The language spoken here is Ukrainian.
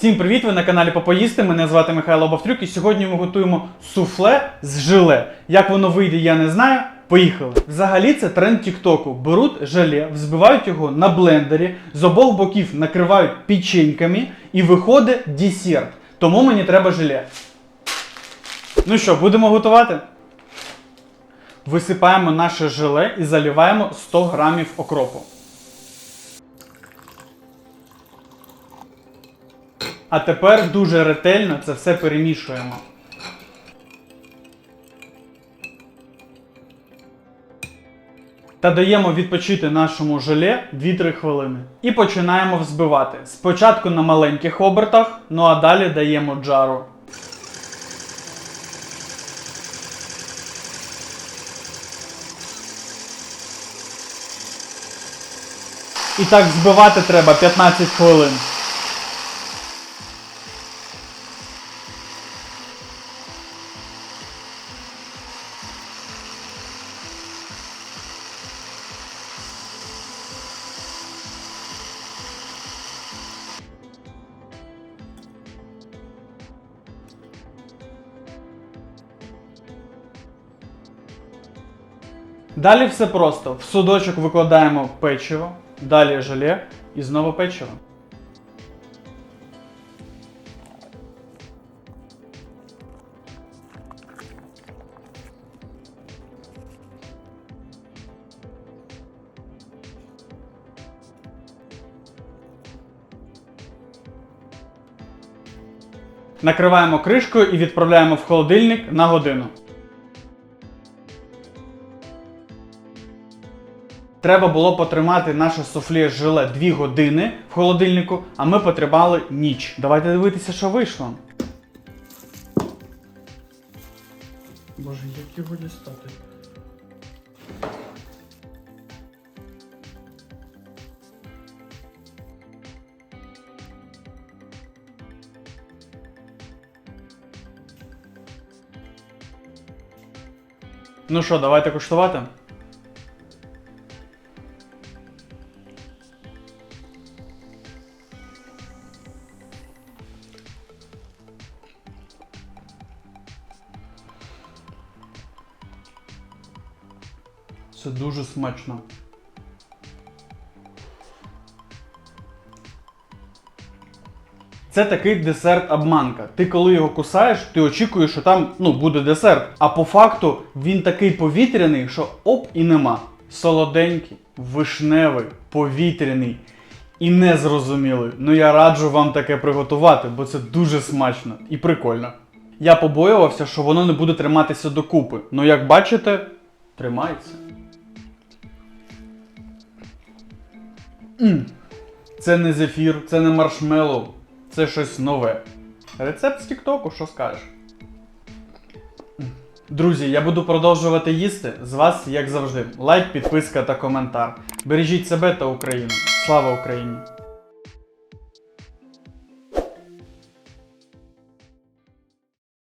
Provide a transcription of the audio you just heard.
Всім привіт! Ви на каналі Попоїсти. Мене звати Михайло Бавтрюк, і сьогодні ми готуємо суфле з желе. Як воно вийде, я не знаю. Поїхали. Взагалі це тренд Тіктоку. Беруть желе, взбивають його на блендері, з обох боків накривають печеньками і виходить десерт. Тому мені треба желе. Ну що, будемо готувати? Висипаємо наше желе і заливаємо 100 грамів окропу. А тепер дуже ретельно це все перемішуємо. Та даємо відпочити нашому желе 2-3 хвилини. І починаємо взбивати. Спочатку на маленьких обертах, ну а далі даємо джару. І так збивати треба 15 хвилин. Далі все просто. В судочок викладаємо печиво, далі желе і знову печиво. Накриваємо кришкою і відправляємо в холодильник на годину. Треба було потримати наше суфле з желе 2 години в холодильнику, а ми потримали ніч. Давайте дивитися, що вийшло. Боже, як його дістати? Ну що, давайте куштувати. Це дуже смачно. Це такий десерт обманка. Ти коли його кусаєш, ти очікуєш, що там ну, буде десерт. А по факту він такий повітряний, що оп і нема. Солоденький, вишневий, повітряний і незрозумілий. Ну я раджу вам таке приготувати, бо це дуже смачно і прикольно. Я побоювався, що воно не буде триматися докупи. Ну як бачите, тримається. Це не зефір, це не маршмеллоу, це щось нове. Рецепт з Тіктоку, що скажеш? Друзі, я буду продовжувати їсти. З вас, як завжди, лайк, підписка та коментар. Бережіть себе та Україну. Слава Україні!